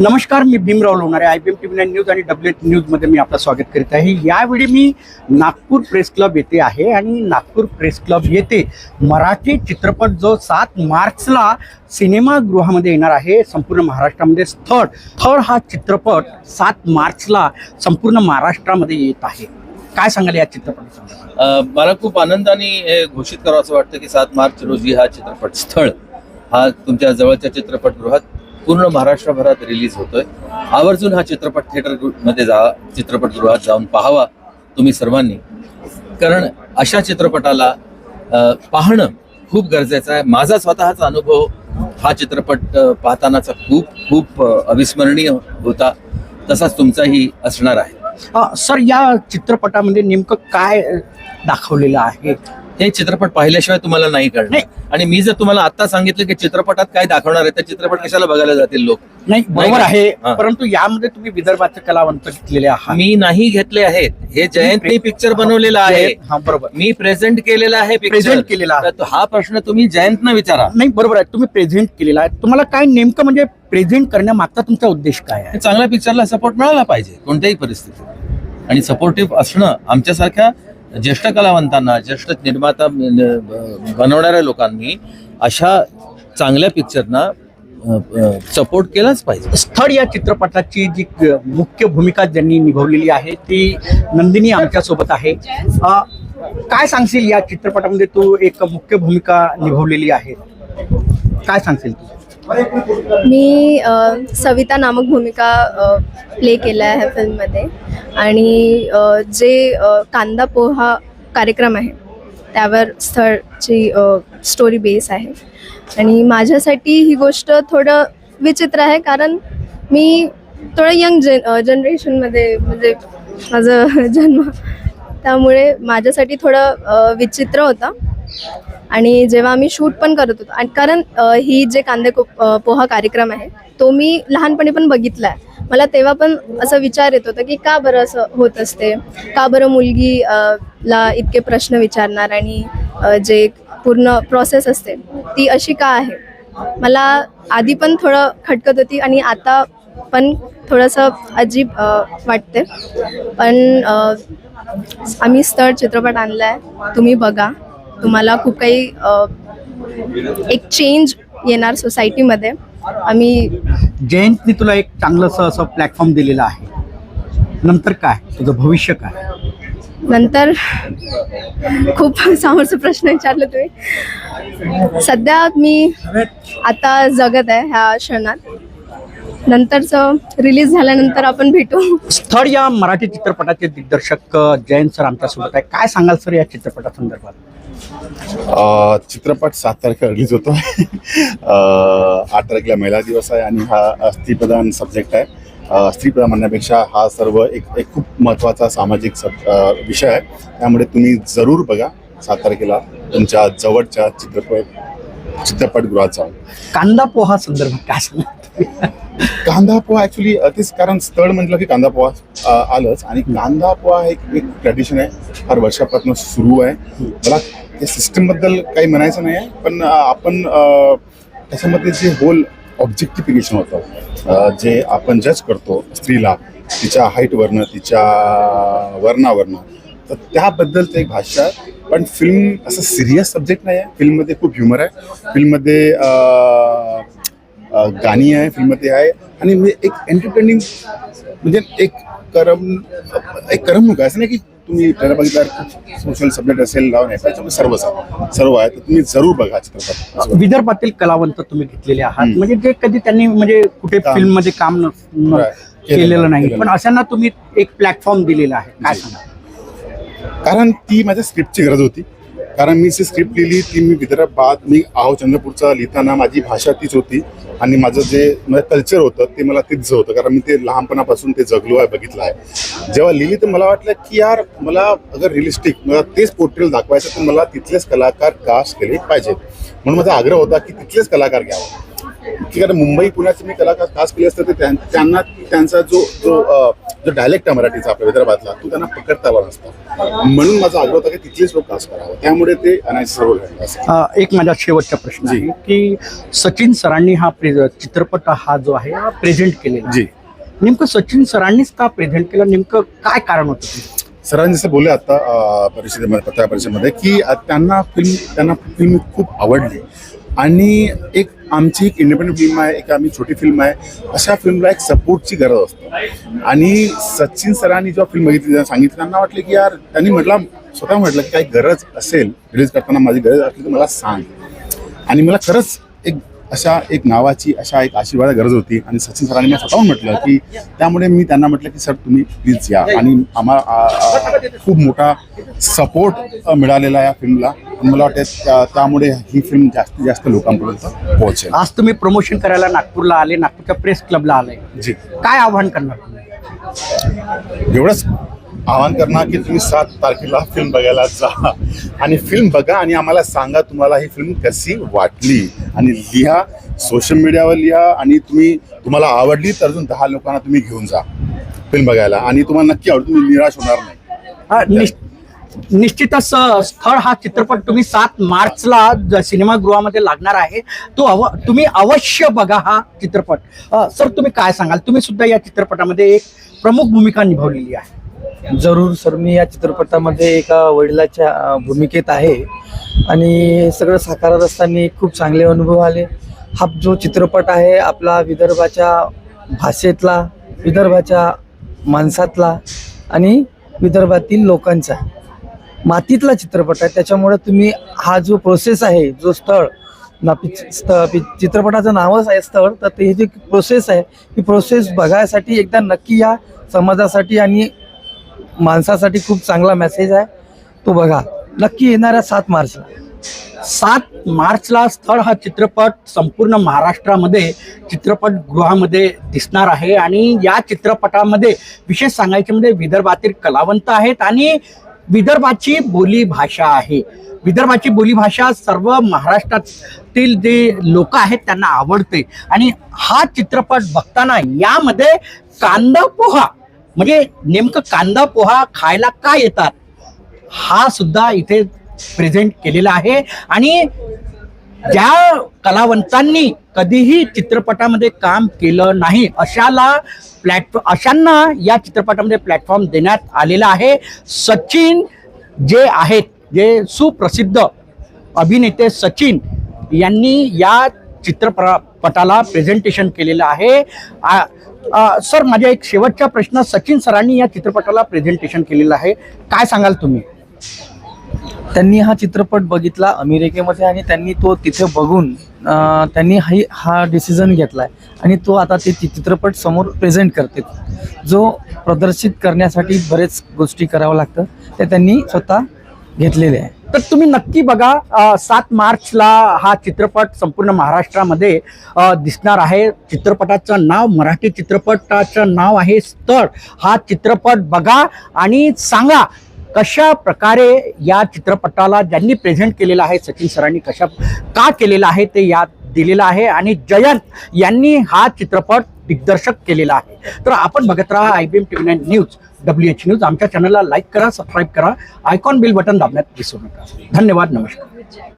नमस्कार मी Bhimrao Lonare I B M T V nine news आणि W H न्यूजमध्ये मी आपलं स्वागत करीत आहे. यावेळी मी नागपूर प्रेस क्लब येथे आहे आणि नागपूर प्रेस क्लब येथे मराठी चित्रपट जो सात मार्चला सिनेमागृहामध्ये येणार आहे संपूर्ण महाराष्ट्रामध्ये स्थळ स्थळ हा चित्रपट सात मार्चला संपूर्ण महाराष्ट्रामध्ये येत आहे. काय सांगाल या चित्रपटासंदर्भात? मला खूप आनंदाने घोषित करावं असं वाटतं की सात मार्च रोजी हा चित्रपट स्थळ हा तुमच्या जवळच्या चित्रपटगृहात पूर्ण महाराष्ट्रभरात रिलीज होतोय. आवर्जून हा चित्रपट थिएटरमध्ये जा चित्रपटगृहात जाऊन पाहावा तुम्ही सर्वांनी. कारण अशा चित्रपटाला पाहणं खूप गरजेचं आहे. माझा स्वतःचा अनुभव हा चित्रपट पाहतानाचा खूप खूप अविस्मरणीय होता. तसाच तुमचाही असणार आहे. सर या चित्रपटामध्ये नेमकं काय दाखवलेलं आहे? हे चित्रपट पाहिल्याशिवाय तुम्हाला नाही कळणार. आणि मी जर तुम्हाला आता सांगितलं की चित्रपटात काय दाखवणार आहे तर चित्रपट कशाला बघायला जातील लोक? नाही बरोबर? आहे. परंतु यामध्ये तुम्ही विदर्भाचे कलावंत घेतलेले आहात. मी नाही घेतले आहेत. हे जयंतनी पिक्चर बनवलेला आहे. हा बरोबर. मी प्रेझेंट केलेला आहे Present केलेला तो- हा प्रश्न तुम्ही जयंतनं विचारा. नाही बरोबर आहे. तुम्ही प्रेझेंट केलेला आहे. तुम्हाला काय नेमकं म्हणजे प्रेझेंट करण्यामागचा तुमचा उद्देश काय आहे? चांगल्या पिक्चरला सपोर्ट मिळाला पाहिजे कोणत्याही परिस्थितीत. आणि सपोर्टिव्ह असणं आमच्यासारख्या ज्येष्ठ कलावंतांना ज्येष्ठ निर्माता बनवणाऱ्या लोकांनी अशा चांगल्या पिक्चरना सपोर्ट केलाच पाहिजे. स्थळ या चित्रपटाची जी क- मुख्य भूमिका ज्यांनी निभावलेली आहे ती नंदिनी आमच्यासोबत आहे. काय सांगशील या चित्रपटामध्ये तू एक मुख्य भूमिका निभावलेली आहे? काय सांगशील तू? मी सविता नामक भूमिका प्ले केल्या आहे फिल्ममध्ये. आणि जे कांदा पोहा कार्यक्रम आहे त्यावर स्थळची स्टोरी बेस आहे. आणि माझ्यासाठी ही गोष्ट थोडं विचित्र आहे कारण मी थोडं यंग जन जनरेशनमध्ये म्हणजे माझं जन्म त्यामुळे माझ्यासाठी थोडं विचित्र होतं. आणि जेव्हा आम्ही शूट पण करत होतो आणि कारण ही जे कांदे को- पोहा कार्यक्रम आहे तो मी लहानपणी पण बघितला आहे मला तेव्हा पण असा विचार येत होता की का बरं असं होत असते? का बरं मुलगी ला इतके प्रश्न विचारणार आणि जे पूर्ण प्रोसेस असते ती अशी का आहे? मला आधी पण थोडं खटकत होती आणि आता पण थोडंसं अजीब वाटते. पण आम्ही स्थळ चित्रपट आणला आहे तुम्ही बघा. तुम्हाला खूप काही एक चेंज येणार सोसायटीमध्ये आम्ही जयंतनी तुला एक चांगलंसं असं प्लॅटफॉर्म दिलेलं आहे. नंतर काय? तुझं भविष्य काय? नंतर खूप समोरचा प्रश्न विचारला तुम्ही. सध्या मी आता जगत आहे ह्या क्षणात. नंतरचं रिलीज झाल्यानंतर आपण भेटू. स्थळ या मराठी चित्रपटाचे दिग्दर्शक जयंत सर आमच्यासोबत आहे काय सांगाल सर या चित्रपटासंदर्भात? चित्रपट सात तारखेला रिलीज होतो आठ तारखेला महिला दिवस आहे आणि हा स्त्रीप्रधान सब्जेक्ट आहे. स्त्रीप्रधान म्हणण्यापेक्षा हा सर्व एक एक खूप महत्त्वाचा सामाजिक सब विषय आहे. त्यामुळे तुम्ही जरूर बघा सात तारखेला तुमच्या जवळच्या चित्रपट चित्रपटगृहात जाऊन. कांदा पोहा संदर्भात काय सांगतो कांदा पोहा ऍक्च्युली तेच कारण स्थळ म्हटलं की कांदा पोहा आलंच. आणि कांदा पोहा हे एक एक ट्रॅडिशन आहे. फार वर्षापासून सुरू आहे. मला त्या सिस्टमबद्दल काही म्हणायचं नाही आहे पण आपण त्याच्यामध्ये जे होल ऑब्जेक्टिफिकेशन होतं जे आपण जज करतो स्त्रीला तिच्या हाईटवरनं तिच्या वर्णावरनं तर त्याबद्दलचं एक भाष्य आहे. पण फिल्म असं सिरियस सब्जेक्ट नाही आहे फिल्ममध्ये खूप ह्युमर आहे. फिल्ममध्ये गाणी आहे फिल्ममध्ये आहे. आणि म्हणजे एक एंटरटेनिंग म्हणजे एक करम एक करमणूक आहे. असं नाही की तुम्ही बघितल्यावर सोशल सब्जेक्ट असेल लावून आहे त्याच्यामध्ये सर्वच सर्व आहे तर तुम्ही जरूर बघा चित्रपट. विदर्भातील कलावंत तुम्ही घेतलेले आहात. म्हणजे जे कधी त्यांनी म्हणजे कुठे. फिल्ममध्ये काम. केलेलं नाही. पण अशांना तुम्ही एक प्लॅटफॉर्म दिलेला आहे. काय. सांगा कारण ती माझ्या स्क्रिप्टची गरज होती. कारण मी जी स्क्रिप्ट लिहिली ती मी विदर्भात मी आहो चंद्रपूरचा लिहिताना माझी भाषा तीच होती. आणि माझं जे माझं कल्चर होतं ते मला तिथं होतं. कारण मी ते लहानपणापासून ते जगलो आहे बघितलं आहे. जेव्हा लिहिली तर मला वाटलं की यार मला अगर रिअलिस्टिक मला तेच पोर्ट्रेल दाखवायचं तर मला तिथलेच कलाकार कास्ट केले पाहिजेत. म्हणून माझा आग्रह होता की तिथलेच कलाकार घ्यावा. की कारण मुंबई पुण्याचे मी कलाकार कास्ट केले असतं तर त्यां- त्यांना त्यांचा जो जो जो डायलेक्ट आहे मराठीचा आपल्या विदर्भातला तो त्यांना पकडता आला नसता म्हणून माझा आग्रह होता की तिथलेच लोक कास्ट करावं. त्यामुळे ते अनायसे सर्व घडलं असं. एक माझा शेवटचा प्रश्न जी. आहे की सचिन सरांनी हा चित्रपट हा जो आहे हा प्रेझेंट केलेला जी. नेमकं सचिन सरांनीच का प्रेझेंट केलं? नेमकं काय कारण होतं? सरांनी जसं बोलले आता परिषदेमध्ये पत्रकार परिषदेमध्ये की त्यांना फिल्म त्यांना फिल्म खूप आवडली. आणि एक आमची एक इंडिपेंडंट फिल्म आहे एक आम्ही छोटी फिल्म आहे. अशा फिल्मला एक सपोर्टची गरज असते. आणि सचिन सरांनी जेव्हा फिल्म बघितली त्यांना सांगितलं त्यांना वाटलं की यार त्यांनी म्हटलं स्वतः म्हटलं की काही गरज असेल रिलीज करताना माझी गरज असली तर मला सांग. आणि मला खरंच एक अशा एक नावाची अशा एक आशीर्वाद गरज होती. आणि सचिन सरांनी मला स्वतःहून म्हटलं की त्यामुळे मी त्यांना म्हटलं की सर तुम्ही प्लीज या. आणि आम्हाला खूप मोठा सपोर्ट मिळालेला या फिल्मला. मला वाटतं त्या- त्यामुळे ही फिल्म जास्तीत जास्त लोकांपर्यंत पोहोचेल. आज तुम्ही प्रमोशन करायला नागपूरला आले नागपूरच्या प्रेस क्लबला आले. जी. काय आव्हान करणार एवढंच आवाहन करणार की तुम्ही सात तारखेला फिल्म बघायला जा. आणि फिल्म बघा आणि आम्हाला सांगा तुम्हाला ही फिल्म कशी वाटली. आणि लिहा सोशल मीडियावर लिहा आणि तुम्ही तुम्हाला आवडली तर अजून दहा लोकांना तुम्ही घेऊन जा फिल्म बघायला. आणि तुम्हाला नक्की आवडेल तुम्ही निराश होणार नाही. हा, निश्चितच स्थळ हा चित्रपट तुम्ही सात मार्चला ज- सिनेमागृहामध्ये लागणार आहे. तो अव तुम्ही अवश्य बघा हा चित्रपट. सर तुम्ही काय सांगाल? तुम्ही सुद्धा या चित्रपटामध्ये एक प्रमुख भूमिका निभावलेली आहे. जरूर सर मी या चित्रपटामध्ये एका वडिलाच्या भूमिकेत आहे. आणि सगळं साकारत असताना खूप चांगले अनुभव आले. हा जो चित्रपट आहे आपला विदर्भाच्या भाषेतला विदर्भाच्या माणसातला आणि विदर्भातील लोकांचा मातीतला चित्रपट आहे. त्याच्यामुळे तुम्ही हा जो प्रोसेस आहे जो स्थळ ना पिच- स्थ- चित्रपटाचं नावच आहे स्थळ तर ते ही जी प्रोसेस आहे ही प्रोसेस बघायसाठी एकदा नक्की या समाजासाठी आणि माणसासाठी खूप चांगला मेसेज आहे. तो बघा नक्की येणाऱ्या सात मार्चला. सात मार्चला स्थळ हा चित्रपट संपूर्ण महाराष्ट्रामध्ये चित्रपटगृहामध्ये दिसणार आहे आणि या चित्रपटामध्ये विशेष सांगायचे म्हणजे विदर्भातील कलावंत आहेत आणि विदर्भाची बोलीभाषा आहे. विदर्भाची बोलीभाषा सर्व महाराष्ट्रातील जे लोक आहेत त्यांना आवडते. आणि हा चित्रपट बघताना यामध्ये कांदा पोहा म्हणजे नेमकं कांदा पोहा खायला का येतात? हा सुद्धा इथे प्रेझेंट केलेला आहे. आणि ज्या कलावंतांनी कधीही चित्रपटामध्ये काम केलं नाही अशाला प्लॅटफॉर्म अशांना या चित्रपटामध्ये प्लॅटफॉर्म देण्यात आलेला आहे. सचिन जे आहेत जे सुप्रसिद्ध अभिनेते सचिन यांनी या चित्रपटाला प्रेझेंटेशन केलेलं आहे. सर माझ्या एक शेवटचा प्रश्न सचिन सरांनी या चित्रपटाला प्रेझेंटेशन केलेलं आहे. काय सांगाल तुम्ही? त्यांनी हा चित्रपट बघितला अमेरिकेमध्ये आणि त्यांनी तो तिथे बघून त्यांनी हा हा डिसिजन घेतला आहे आणि तो आता ते चित्रपट समोर प्रेझेंट करते जो प्रदर्शित करण्यासाठी बरेच गोष्टी करावं लागतं ते त्यांनी स्वतः घेतलेले आहे. तर तुम्ही नक्की बघा सात मार्चला हा चित्रपट संपूर्ण महाराष्ट्रामध्ये दिसणार आहे. चित्रपटाचं नाव मराठी चित्रपटाचं नाव आहे स्थळ. हा चित्रपट बघा आणि सांगा कशा प्रकारे या चित्रपटाला ज्यांनी प्रेझेंट केलेलं आहे सचिन सरांनी कशा का केलेलं आहे ते यात दिलेलं आहे आणि जयंत यांनी हा चित्रपट दिग्दर्शक केलेला आहे. तर आपण बघत राहा I B M T V nine news. W H news आमच्या चॅनलला लाईक करा सबस्क्राईब करा. आयकॉन बिल बटन दाबण्यात विसरू नका. धन्यवाद नमस्कार.